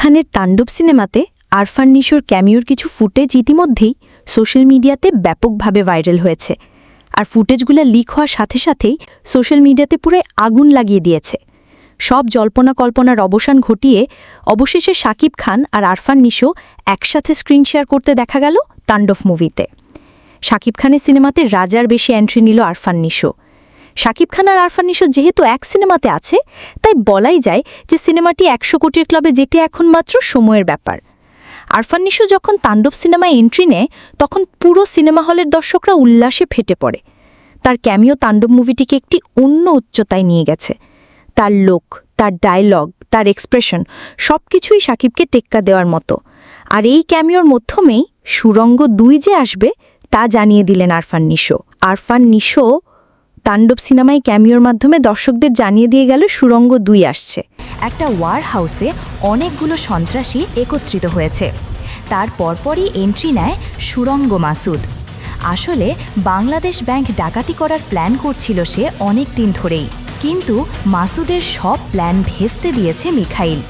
খানের তাণ্ডব সিনেমাতে আরফান নিশোর ক্যামিওর কিছু ফুটেজ ইতিমধ্যেই সোশ্যাল মিডিয়াতে ব্যাপকভাবে ভাইরাল হয়েছে। আর ফুটেজগুলো লিক হওয়ার সাথে সাথেই সোশ্যাল মিডিয়াতে পুরো আগুন লাগিয়ে দিয়েছে। সব জল্পনা কল্পনার অবসান ঘটিয়ে অবশেষে শাকিব খান আর আরফান নিশো একসাথে স্ক্রিন শেয়ার করতে দেখা গেল তাণ্ডব মুভিতে। শাকিব খানের সিনেমাতে রাজার বেশি এন্ট্রি নিল আরফান নিশো। শাকিব খান আর আরফান নিশো যেহেতু এক সিনেমাতে আছে, তাই বলাই যায় যে সিনেমাটি একশো কোটির ক্লাবে যেতে এখন মাত্র সময়ের ব্যাপার। আরফান নিশো যখন তাণ্ডব সিনেমায় এন্ট্রি নেয়, তখন পুরো সিনেমা হলের দর্শকরা উল্লাসে ফেটে পড়ে। তার ক্যামিও তাণ্ডব মুভিটিকে একটি অন্য উচ্চতায় নিয়ে গেছে। তার লোক তার ডায়লগ তার এক্সপ্রেশন সব কিছুই সাকিবকে টেক্কা দেওয়ার মতো। আর এই ক্যামিওর মাধ্যমেই সুরঙ্গ দুই যে আসবে, তা জানিয়ে দিলেন আরফান নিশো। আরফান নিশো তাণ্ডব সিনেমায় ক্যামিওর মাধ্যমে দর্শকদের জানিয়ে দিয়ে গেল, সুরঙ্গ দুই আসছে। একটা ওয়ার হাউসে অনেকগুলো সন্ত্রাসী একত্রিত হয়েছে। তার পরপরই এন্ট্রি নেয় সুরঙ্গ মাসুদ। আসলে বাংলাদেশ ব্যাংক ডাকাতি করার প্ল্যান করছিল সে অনেক দিন ধরেই। কিন্তু মাসুদের সব প্ল্যান ভেস্তে দিয়েছে মিখাইল।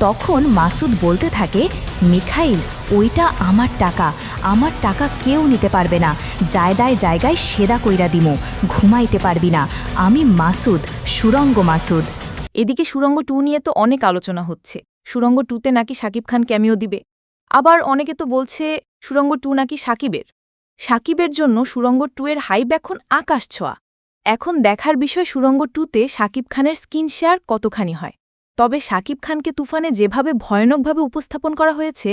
তখন মাসুদ বলতে থাকে, মিখাইল, ওইটা আমার টাকা। আমার টাকা কেউ নিতে পারবে না। জায়গায় জায়গায় সেদা কইরা দিমু। ঘুমাইতে পারবি না। আমি মাসুদ, সুরঙ্গ মাসুদ। এদিকে সুরঙ্গ টু নিয়ে তো অনেক আলোচনা হচ্ছে। সুরঙ্গ টুতে নাকি সাকিব খান ক্যামিও দিবে। আবার অনেকে তো বলছে, সুরঙ্গ টু নাকি সাকিবের। সাকিবের জন্য সুরঙ্গ টু এর হাইপ এখন আকাশ ছোঁয়া। এখন দেখার বিষয় সুরঙ্গ টুতে সাকিব খানের স্কিন শেয়ার কতখানি হয়। তবে শাকিব খানকে তুফানে যেভাবে ভয়ানকভাবে উপস্থাপন করা হয়েছে,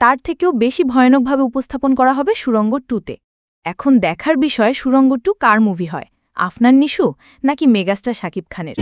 তার থেকেও বেশি ভয়ানকভাবে উপস্থাপন করা হবে সুরঙ্গ টুতে। এখন দেখার বিষয় সুরঙ্গ টু কার মুভি হয়, আফনান নিশু নাকি মেগাস্টার শাকিব খানের?